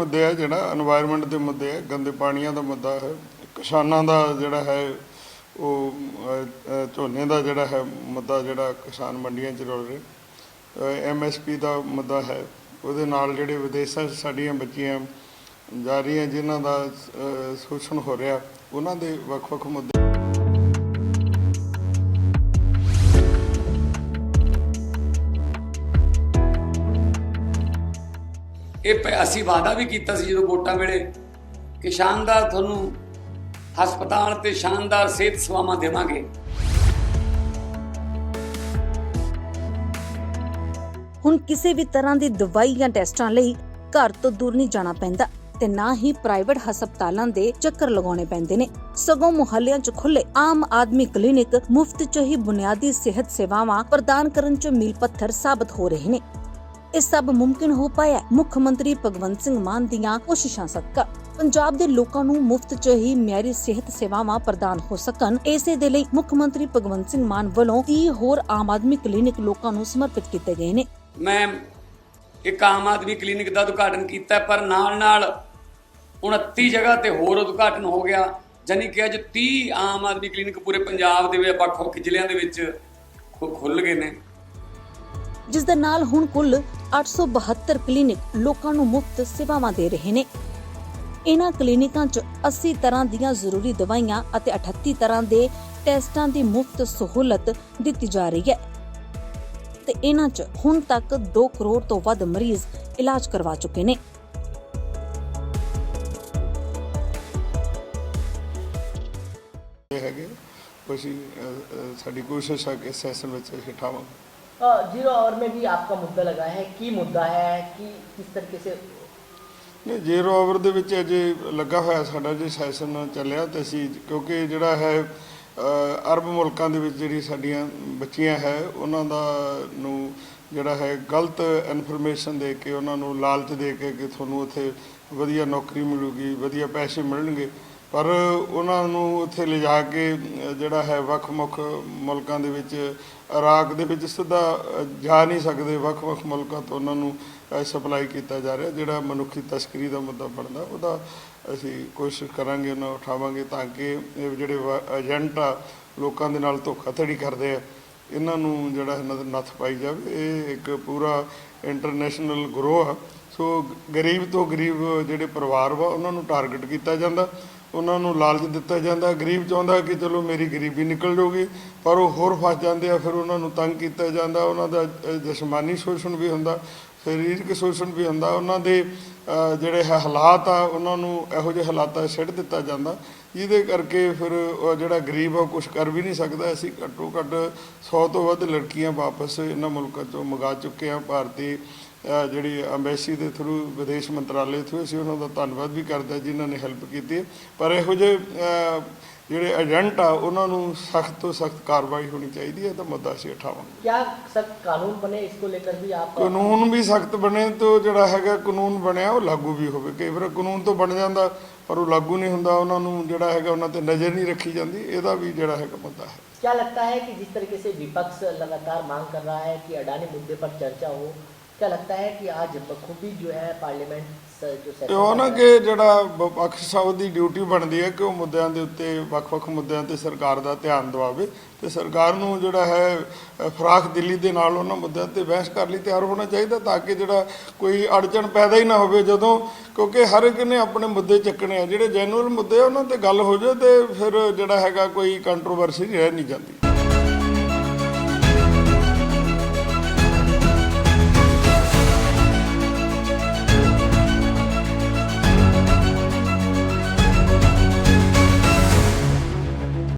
ਮੁੱਦੇ ਆ ਜਿਹੜਾ এনवायरमेंट ਦੇ ਮੁੱਦੇ ਆ, ਗੰਦੇ ਪਾਣੀਆਂ ਦਾ ਮੁੱਦਾ ਹੈ, ਕਿਸਾਨਾਂ ਦਾ ਜਿਹੜਾ ਹੈ, ਉਹ ਝੋਨੇ ਦਾ ਜਿਹੜਾ ਹੈ ਮੁੱਦਾ ਜਿਹੜਾ ਕਿਸਾਨ ਮੰਡੀਆਂ 'ਚ ਰੋਲ ਰਿਹਾ। ਐਮਐਸਪੀ ਦਾ ਮੁੱਦਾ ਹੈ, ਉਹਦੇ ਨਾਲ ਜਿਹੜੇ ਵਿਦੇਸ਼ਾਂ 'ਚ ਸਾਡੀਆਂ ਬੱਚੀਆਂ ਜਾ ਰਹੀਆਂ, ਜਿਨ੍ਹਾਂ ਦਾ ਸ਼ੋਸ਼ਣ ਹੋ ਰਿਹਾ, ਉਹਨਾਂ ਦੇ ਵੱਖ-ਵੱਖ ਮੁੱਦੇ ਇਹ ਅਸੀਂ ਵਾਅਦਾ ਵੀ ਕੀਤਾ ਸੀ ਜਦੋਂ ਵੋਟਾਂ ਵੇਲੇ ਕਿ ਸ਼ਾਨਦਾਰ ਤੁਹਾਨੂੰ ਹਸਪਤਾਲ ਤੇ ਸ਼ਾਨਦਾਰ ਸਿਹਤ ਸੇਵਾਵਾਂ ਦੇਵਾਂਗੇ। ਹੁਣ ਕਿਸੇ ਵੀ ਤਰ੍ਹਾਂ ਦੀ ਦਵਾਈ ਜਾਂ ਟੈਸਟਾਂ ਲਈ ਘਰ ਤੋਂ ਦੂਰ ਨਹੀਂ ਜਾਣਾ ਪੈਂਦਾ ਤੇ ਨਾ ਹੀ ਪ੍ਰਾਈਵੇਟ ਹਸਪਤਾਲਾਂ ਦੇ ਚੱਕਰ ਲਗਾਉਣੇ ਪੈਂਦੇ ਨੇ। ਸਗੋਂ ਮੁਹੱਲਿਆਂ 'ਚ ਖੁੱਲੇ ਆਮ ਆਦਮੀ ਕਲੀਨਿਕ ਮੁਫਤ 'ਚ ਹੀ ਬੁਨਿਆਦੀ ਸਿਹਤ ਸੇਵਾਵਾਂ ਪ੍ਰਦਾਨ ਕਰਨ 'ਚ ਮੀਲ ਪੱਥਰ ਸਾਬਤ ਹੋ ਰਹੇ ਨੇ। ਇਹ ਸਭ ਮੁਮਕਿਨ ਹੋ ਪਾਇਆ ਮੁੱਖ ਮੰਤਰੀ ਭਗਵੰਤ ਸਿੰਘ ਮਾਨ ਦੀਆਂ ਕੋਸ਼ਿਸ਼ਾਂ ਸਦਕਾ। ਪੰਜਾਬ ਦੇ ਲੋਕਾਂ ਨੂੰ ਮੁਫਤ 'ਚ ਹੀ ਮਿਆਰੀ ਸਿਹਤ ਸੇਵਾਵਾਂ ਪ੍ਰਦਾਨ ਹੋ ਸਕਣ। ਇਸੇ ਦੇ ਲਈ ਮੁੱਖ ਮੰਤਰੀ ਭਗਵੰਤ ਸਿੰਘ ਮਾਨ ਵੱਲੋਂ 30 ਹੋਰ ਆਮ ਆਦਮੀ ਕਲੀਨਿਕ ਲੋਕਾਂ ਨੂੰ ਸਮਰਪਿਤ ਕੀਤੇ ਗਏ ਨੇ। ਮੈਂ ਇੱਕ ਆਮ ਆਦਮੀ ਕਲੀਨਿਕ ਦਾ ਉਦਘਾਟਨ ਕੀਤਾ ਪਰ ਨਾਲ ਨਾਲ 29 ਜਗ੍ਹਾ ਤੇ ਹੋਰ ਉਦਘਾਟਨ ਹੋ ਗਿਆ ਜਾਨੀ ਕਿ ਅੱਜ 30 ਆਮ ਆਦਮੀ ਕਲੀਨਿਕ ਪੂਰੇ ਪੰਜਾਬ ਦੇ ਵਿੱਚ ਵੱਖ-ਵੱਖ ਜ਼ਿਲ੍ਹਿਆਂ ਦੇ ਵਿੱਚ ਖੁੱਲ ਗਏ ਨੇ। ਜਿਸ ਦੇ ਨਾਲ ਹੁਣ ਕੁੱਲ 872 ਕਲੀਨਿਕ ਲੋਕਾਂ ਨੂੰ ਮੁਫਤ ਸੇਵਾਵਾਂ ਦੇ ਰਹੇ ਨੇ। ਇਹਨਾਂ ਕਲੀਨਿਕਾਂ 'ਚ 80 ਤਰ੍ਹਾਂ ਦੀਆਂ ਜ਼ਰੂਰੀ ਦਵਾਈਆਂ ਅਤੇ 38 ਤਰ੍ਹਾਂ ਦੇ ਟੈਸਟਾਂ ਦੀ ਮੁਫਤ ਸਹੂਲਤ ਦਿੱਤੀ ਜਾ ਰਹੀ ਹੈ। ਤੇ ਇਹਨਾਂ 'ਚ ਹੁਣ ਤੱਕ 2 ਕਰੋੜ ਤੋਂ ਵੱਧ ਮਰੀਜ਼ ਇਲਾਜ ਕਰਵਾ ਚੁੱਕੇ ਨੇ। ਹੈਗੇ ਅਸੀਂ ਸਾਡੀ ਕੋਸ਼ਿਸ਼ ਹੈ ਕਿ ਸੈਸ਼ਨ ਵਿੱਚ ਅਸੀਂ जीरो आवर में भी आपका मुद्दा लगा है की मुद्दा है कि किस तरीके से ਨਹੀਂ ਜ਼ੀਰੋ ਆਵਰ ਦੇ ਵਿੱਚ ਅਜੇ ਲੱਗਾ ਹੋਇਆ ਸਾਡਾ ਜੇ ਸੈਸ਼ਨ ਚੱਲਿਆ ਤੇ ਅਸੀਂ ਕਿਉਂਕਿ ਜਿਹੜਾ ਹੈ ਅ, ਅਰਬ ਮੁਲਕਾਂ ਦੇ ਵਿੱਚ ਜਿਹੜੀ ਸਾਡੀਆਂ ਬੱਚੀਆਂ ਹੈ ਉਹਨਾਂ ਦਾ ਨੂੰ ਜਿਹੜਾ ਹੈ ਗਲਤ ਇਨਫੋਰਮੇਸ਼ਨ ਦੇ ਕੇ ਉਹਨਾਂ ਨੂੰ ਲਾਲਚ ਦੇ ਕੇ ਕਿ ਤੁਹਾਨੂੰ ਉੱਥੇ ਵਧੀਆ ਨੌਕਰੀ ਮਿਲੂਗੀ ਵਧੀਆ ਪੈਸੇ ਮਿਲਣਗੇ ਪਰ ਉਹਨਾਂ ਨੂੰ ਉੱਥੇ ਲਿਜਾ ਕੇ, ਜਿਹੜਾ ਹੈ ਵੱਖ-ਵੱਖ ਮੁਲਕਾਂ ਦੇ ਵਿੱਚ, ਇਰਾਕ ਦੇ ਵਿੱਚ ਸਿੱਧਾ ਜਾ ਨਹੀਂ ਸਕਦੇ ਵੱਖ-ਵੱਖ ਮੁਲਕਾਂ ਤੋਂ ਉਹਨਾਂ ਨੂੰ ਸਪਲਾਈ ਕੀਤਾ ਜਾ ਰਿਹਾ, ਜਿਹੜਾ ਮਨੁੱਖੀ ਤਸਕਰੀ ਦਾ ਮੁੱਦਾ ਬਣਦਾ, ਉਹਦਾ ਅਸੀਂ ਕੋਸ਼ਿਸ਼ ਕਰਾਂਗੇ, ਉਹਨਾਂ ਨੂੰ ਉਠਾਵਾਂਗੇ ਤਾਂ ਕਿ ਇਹ ਜਿਹੜੇ ਵਾ- ਏਜੰਟ ਆ ਲੋਕਾਂ ਦੇ ਨਾਲ ਧੋਖਾਧੜੀ ਕਰਦੇ ਆ, ਇਹਨਾਂ ਨੂੰ ਜਿਹੜਾ ਇਹਨਾਂ ਦੇ ਨੱਥ ਪਾਈ ਜਾਵੇ। ਇਹ ਇੱਕ ਪੂਰਾ ਇੰਟਰਨੈਸ਼ਨਲ ਗਰੋਹ ਆ। ਸੋ ਗਰੀਬ ਤੋਂ ਗਰੀਬ ਜਿਹੜੇ ਪਰਿਵਾਰ ਵਾ, ਉਹਨਾਂ ਨੂੰ ਟਾਰਗੇਟ ਕੀਤਾ ਜਾਂਦਾ। ਉਹਨਾਂ ਨੂੰ ਲਾਲਚ ਦਿੱਤਾ ਜਾਂਦਾ ਗਰੀਬ ਚਾਹੁੰਦਾ ਕਿ ਚਲੋ ਮੇਰੀ ਗਰੀਬੀ ਨਿਕਲ ਜਾਊਗੀ ਪਰ ਉਹ ਹੋਰ ਫਸ ਜਾਂਦੇ ਆ ਫਿਰ ਉਹਨਾਂ ਨੂੰ ਤੰਗ ਕੀਤਾ ਜਾਂਦਾ ਉਹਨਾਂ ਦਾ ਅ, ਜਿਸਮਾਨੀ ਸ਼ੋਸ਼ਣ ਵੀ ਹੁੰਦਾ ਸਰੀਰਕ ਸ਼ੋਸ਼ਣ ਵੀ ਹੁੰਦਾ ਉਹਨਾਂ ਦੇ ਜਿਹੜੇ ਹੈ ਹਾਲਾਤ ਆ ਉਹਨਾਂ ਨੂੰ ਇਹੋ ਜਿਹੇ ਹਾਲਾਤਾਂ 'ਚ ਸਿੱਟ ਦਿੱਤਾ ਜਾਂਦਾ। ਇਹਦੇ ਕਰਕੇ ਫਿਰ ਉਹ ਜਿਹੜਾ ਗਰੀਬ ਆ ਕੁਝ ਕਰ ਵੀ ਨਹੀਂ ਸਕਦਾ। ਅਸੀਂ ਘੱਟੋ ਘੱਟ 100 ਤੋਂ ਵੱਧ ਲੜਕੀਆਂ ਵਾਪਸ ਇਹਨਾਂ ਮੁਲਕਾਂ ਤੋਂ ਮੰਗਾ ਚੁੱਕੇ ਆ ਭਾਰਤੀ ਜਿਹੜੀ ਅੰਬੈਸੀ ਦੇ ਥਰੂ ਵਿਦੇਸ਼ ਮੰਤਰਾਲੇ ਥਰੂ ਅਸੀਂ ਉਹਨਾਂ ਦਾ ਧੰਨਵਾਦ ਵੀ ਕਰਦੇ ਜਿਨ੍ਹਾਂ ਨੇ ਹੈਲਪ ਕੀਤੀ ਪਰ ਇਹੋ ਜਿਹੇ ਜਿਹੜੇ ਏਜੰਟ ਆ ਉਹਨਾਂ ਨੂੰ ਸਖਤ ਤੋਂ ਸਖਤ ਕਾਰਵਾਈ ਹੋਣੀ ਚਾਹੀਦੀ ਹੈ ਤਾਂ ਮੁੱਦਾ ਅਸੀਂ ਉਠਾਵਾਂਗੇ। ਕਿਆ ਸਖਤ ਕਾਨੂੰਨ ਬਣੇ ਇਸ ਕੋ ਲੇਕਰ ਵੀ ਆਪ? ਕਾਨੂੰਨ ਵੀ ਸਖਤ ਬਣੇ ਤੋਂ ਜਿਹੜਾ ਹੈਗਾ ਕਾਨੂੰਨ ਬਣਿਆ ਉਹ ਲਾਗੂ ਵੀ ਹੋਵੇ। ਕਈ ਵਾਰ ਕਾਨੂੰਨ ਤੋਂ ਬਣ ਜਾਂਦਾ ਪਰ ਉਹ ਲਾਗੂ ਨਹੀਂ ਹੁੰਦਾ ਉਹਨਾਂ ਨੂੰ ਜਿਹੜਾ ਹੈਗਾ ਉਹਨਾਂ ਤੇ ਨਜ਼ਰ ਨਹੀਂ ਰੱਖੀ ਜਾਂਦੀ ਇਹਦਾ ਵੀ ਜਿਹੜਾ ਹੈਗਾ ਮੁੱਦਾ ਹੈ क्या लगता है कि जिस तरीके से विपक्ष लगातार मांग कर रहा है कि अडानी मुद्दे पर चर्चा हो क्या लगता है कि आज बखूबी जो है पार्लियामेंट स- जो ਤੇ session ਉਹ ਨਾ चल रहा ਕਿ ਜਿਹੜਾ ਵਿਪਕਸ਼ ਸਾਹਿਬ ਦੀ ਡਿਊਟੀ ਬਣਦੀ ਹੈ ਕਿ ਉਹ ਮੁੱਦਿਆਂ ਦੇ ਉੱਤੇ ਵੱਖ-ਵੱਖ ਮੁੱਦਿਆਂ ਤੇ ਸਰਕਾਰ ਦਾ ਧਿਆਨ ਦਿਵਾਵੇ ਤੇ ਸਰਕਾਰ ਨੂੰ ਜਿਹੜਾ ਹੈ ਅ, ਫਰਾਖ ਦਿੱਲੀ ਦੇ ਨਾਲ ਉਹਨਾਂ ਮੁੱਦਿਆਂ ਤੇ ਬਹਿਸ ਕਰ ਲਈ ਤਿਆਰ ਹੋਣਾ ਚਾਹੀਦਾ ਤਾਂ ਕਿ ਜਿਹੜਾ ਕੋਈ ਅੜਚਣ ਪੈਦਾ ਹੀ ਨਾ ਹੋਵੇ ਜਦੋਂ ਕਿਉਂਕਿ ਹਰ ਇੱਕ ਨੇ ਆਪਣੇ ਮੁੱਦੇ ਚੱਕਣੇ ਆ ਜਿਹੜੇ ਜੈਨੂਅਲ ਮੁੱਦੇ ਆ ਉਹਨਾਂ ਤੇ ਗੱਲ ਹੋ ਜਾਏ ਤੇ ਫਿਰ ਜਿਹੜਾ ਹੈਗਾ ਕੋਈ ਕੰਟਰੋਵਰਸੀ ਰਹਿ ਨਹੀਂ ਜਾਂਦੀ